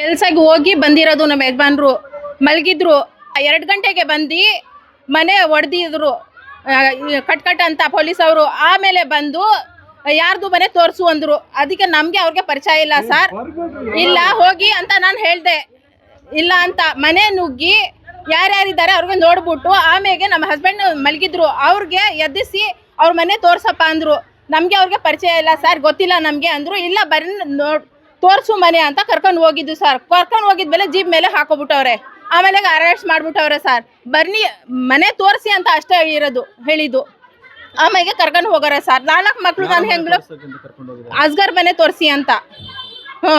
ಕೆಲ್ಸಕ್ಕೆ ಹೋಗಿ ಬಂದಿರೋದು ನಮ್ಮ ಯಜಮಾನ್ರು. ಮಲಗಿದ್ರು. ಎರಡು ಗಂಟೆಗೆ ಬಂದು ಮನೆ ಒಡೆದಿದ್ರು. ಕಟ್ ಕಟ್ ಅಂತ ಪೊಲೀಸ್ ಅವರು ಆಮೇಲೆ ಬಂದು ಯಾರ್ದು ಮನೆ ತೋರಿಸು ಅಂದ್ರು. ಅದಕ್ಕೆ ನಮಗೆ ಅವ್ರಿಗೆ ಪರಿಚಯ ಇಲ್ಲ ಸರ್. ಇಲ್ಲ, ಹೋಗಿ ಅಂತ ನಾನು ಹೇಳ್ದೆ. ಇಲ್ಲ ಅಂತ ಮನೆ ನುಗ್ಗಿ ಯಾರ್ಯಾರಿದ್ದಾರೆ ಅವ್ರಿಗೆ ನೋಡ್ಬಿಟ್ಟು ಆಮೇಲೆ ನಮ್ಮ ಹಸ್ಬೆಂಡ್ ಮಲಗಿದ್ರು. ಅವ್ರಿಗೆ ಎದ್ದಿಸಿ ಅವ್ರ ಮನೆ ತೋರ್ಸಪ್ಪ ಅಂದ್ರು. ನಮಗೆ ಅವ್ರಿಗೆ ಪರಿಚಯ ಇಲ್ಲ ಸರ್. ಗೊತ್ತಿಲ್ಲ ನಮಗೆ ಅಂದ್ರು. ಇಲ್ಲ ಬರೀ ನೋಡ್ ತೋರ್ಸು ಮನೆ ಅಂತ ಕರ್ಕೊಂಡು ಹೋಗಿದ್ದು ಸರ್ ಕರ್ಕೊಂಡು ಹೋಗಿದ್ಮೇಲೆ ಜೀಪ್ ಮೇಲೆ ಹಾಕೋಬಿಟ್ಟವ್ರೆ. ಆಮೇಲೆ ಅರೆಸ್ಟ್ ಮಾಡ್ಬಿಟ್ಟವ್ರೆ ಸರ್ ಬರ್ನಿ ಮನೆ ತೋರಿಸಿ ಅಂತ ಅಷ್ಟೇ ಇರೋದು ಹೇಳಿದ್ದು. ಆಮೇಲೆ ಕರ್ಕೊಂಡು ಹೋಗೋರೆ ಸರ್ ನಾಲ್ಕು ಮಕ್ಳು ನಾನು ಹೆಂಗ್ಳು? ಅಸ್ಗರ್ ಮನೆ ತೋರಿಸಿ ಅಂತ. ಹ್ಞೂ.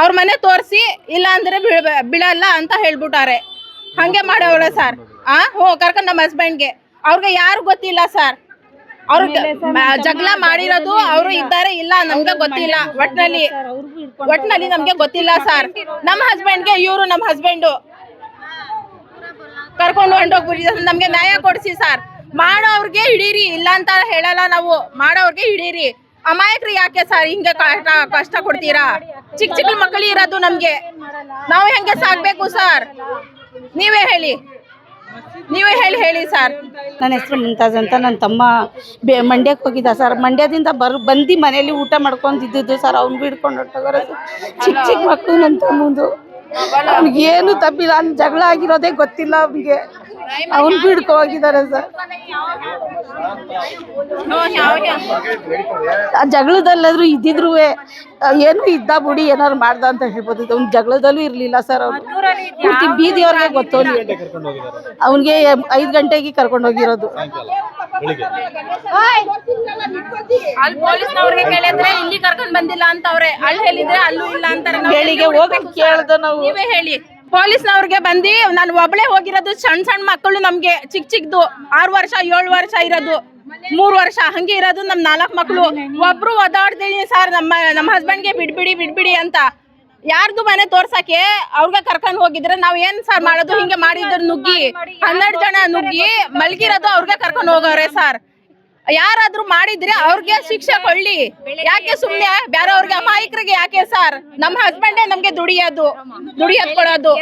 ಅವ್ರ ಮನೆ ತೋರಿಸಿ ಇಲ್ಲ ಅಂದರೆ ಬಿಡಲ್ಲ ಅಂತ ಹೇಳ್ಬಿಟ್ಟಾರೆ. ಹಂಗೆ ಮಾಡವ್ರೆ ಸರ್ ಹಾಂ ಹ್ಞೂ ಕರ್ಕೊಂಡು ನಮ್ಮ ಹಸ್ಬೆಂಡ್ಗೆ ಅವ್ರಿಗೆ ಯಾರು ಗೊತ್ತಿಲ್ಲ ಸರ್ ಅವ್ರು ಜಗಳ ಮಾಡಿರೋದು ಅವರು ಇದ್ದಾರೆ ಇಲ್ಲ ನಮ್ಗೆ ಗೊತ್ತಿಲ್ಲ. ಒಟ್ನಲ್ಲಿ ಒಟ್ನಲ್ಲಿ ನಮ್ಗೆ ಗೊತ್ತಿಲ್ಲ ಸರ್. ನಮ್ಮ ಹಸ್ಬೆಂಡ್ಗೆ ಇವರು ನಮ್ಮ ಹಸ್ಬೆಂಡು ಕರ್ಕೊಂಡು ಹೊಂಟೋಗ್ಬಿಟ್ಟಿದ್ದಾರೆ ನಮ್ಗೆ ನ್ಯಾಯ ಕೊಡಿಸಿ ಸರ್. ಮಾಡೋರ್ಗೆ ಹಿಡೀರಿ ಇಲ್ಲ ಅಂತ ಹೇಳಲ್ಲ ನಾವು. ಮಾಡೋರ್ಗೆ ಹಿಡೀರಿ. ಅಮಾಯಕರು ಯಾಕೆ ಸರ್ ಹಿಂಗೆ ಕಷ್ಟ ಕಷ್ಟ ಕೊಡ್ತೀರಾ? ಚಿಕ್ಕ ಚಿಕ್ಕ ಮಕ್ಕಳು ಇರೋದು ನಮ್ಗೆ. ನಾವು ಹೆಂಗೆ ಸಾಕ್ಬೇಕು ಸರ್? ನೀವೇ ಹೇಳಿ. ನೀವೇ ಹೇಳಿ ಹೇಳಿ ಸರ್. ನನ್ನ ಹೆಸರು ಮುಂತಾಜ್ ಅಂತ. ನನ್ನ ತಮ್ಮ ಬೆ, ಮಂಡ್ಯಕ್ಕೆ ಹೋಗಿದ್ದ ಸರ್. ಮಂಡ್ಯದಿಂದ ಬರ್, ಬಂದು ಮನೇಲಿ ಊಟ ಮಾಡ್ಕೊಂಡಿದ್ದು ಸರ್. ಅವ್ನು ಬಿಡ್ಕೊಂಡು ಹೊಟ್ಟೋಗೋರೆ ಚಿಕ್ಕ ಚಿಕ್ಕ ಮಕ್ಕಳು ನನ್ನ ತಮ್ಮಂದು. ಅವ್ನಿಗೆ ಏನು ತಪ್ಪಿಲ್ಲ. ಅವ್ನು ಜಗಳ ಆಗಿರೋದೇ ಗೊತ್ತಿಲ್ಲ ಅವ್ನಿಗೆ. ಅವ್ನು ಬಿಡ್ಕೊ ಹೋಗಿದ್ದಾರೆ ಸರ್. ಆ ಜಗಳದಲ್ಲಾದ್ರೂ ಇದ್ದಿದ್ರು ಏನು ಇದ್ದ ಬಿಡಿ ಏನಾರು ಮಾಡ್ದ ಅಂತ ಹೇಳ್ಬೋದು. ಅವ್ನು ಜಗಳದಲ್ಲೂ ಇರಲಿಲ್ಲ ಸರ್ ಅವ್ನು ಪೂರ್ತಿ ಬೀದಿಯವ್ರಿಗೆ ಗೊತ್ತು. ಅವನಿಗೆ ಐದು ಗಂಟೆಗೆ ಕರ್ಕೊಂಡು ಹೋಗಿರೋದು. ಅಲ್ಲಿ ಪೊಲೀಸ್ನವ್ರಿಗೆ ಕೇಳಿದ್ರೆ ಇಲ್ಲಿ ಕರ್ಕೊಂಡ್ ಬಂದಿಲ್ಲ ಅಂತ ಅವ್ರೆ. ಅಲ್ಲಿ ಹೇಳಿದ್ರೆ ಅಲ್ಲೂ ಇಲ್ಲ ಅಂತಾರೆ ಬೆಳಿಗ್ಗೆ ಹೋಗಿ ಕೇಳ್ದೆ ನಾವು. ನೀವೇ ಹೇಳಿ. ಪೊಲೀಸ್ನವ್ರಿಗೆ ಬಂದು ನಾನು ಒಬ್ಳೆ ಹೋಗಿರೋದು ಸಣ್ಣ ಸಣ್ಣ ಮಕ್ಕಳು ನಮ್ಗೆ ಚಿಕ್ಕ ಚಿಕ್ಕದು ಆರು ವರ್ಷ, ಏಳು ವರ್ಷ ಇರೋದು. ಮೂರು ವರ್ಷ ಹಂಗೆ ಇರೋದು ನಮ್ಮ ನಾಲ್ಕು ಮಕ್ಕಳು ಒಬ್ರು ಒದಾಡ್ತೀನಿ ಸರ್, ನಮ್ಮ ನಮ್ಮ ಹಸ್ಬೆಂಡ್ಗೆ ಬಿಡ್ಬಿಡಿ ಬಿಡ್ಬಿಡಿ ಅಂತ. ಯಾರ್ದು ಮನೆ ತೋರ್ಸಕ್ಕೆ ಅವ್ರಿಗೆ ಕರ್ಕೊಂಡು ಹೋಗಿದ್ರೆ ನಾವ್ ಏನ್ ಸರ್ ಮಾಡೋದು? ಹಿಂಗೆ ಮಾಡಿದ್ರು ನುಗ್ಗಿ. ಹನ್ನೆರಡು ಜನ ನುಗ್ಗಿ ಮಲ್ಗಿರೋದು ಅವ್ರಿಗೆ ಕರ್ಕೊಂಡು ಹೋಗವ್ರೆ ಸರ್. ಯಾರಾದ್ರೂ ಮಾಡಿದ್ರೆ ಅವ್ರಿಗೆ ಶಿಕ್ಷೆ ಕೊಳ್ಳಿ ಯಾಕೆ ಸುಮ್ನೆ ಬೇರೆ ಅವ್ರಿಗೆ ಅಮಾಯಕರಿಗೆ ಯಾಕೆ ಸರ್? ನಮ್ಮ ಹಸ್ಬೆಂಡೇ ನಮ್ಗೆ ದುಡಿಯೋದು ದುಡಿಯೋದ್. ಕೊಡೋದು.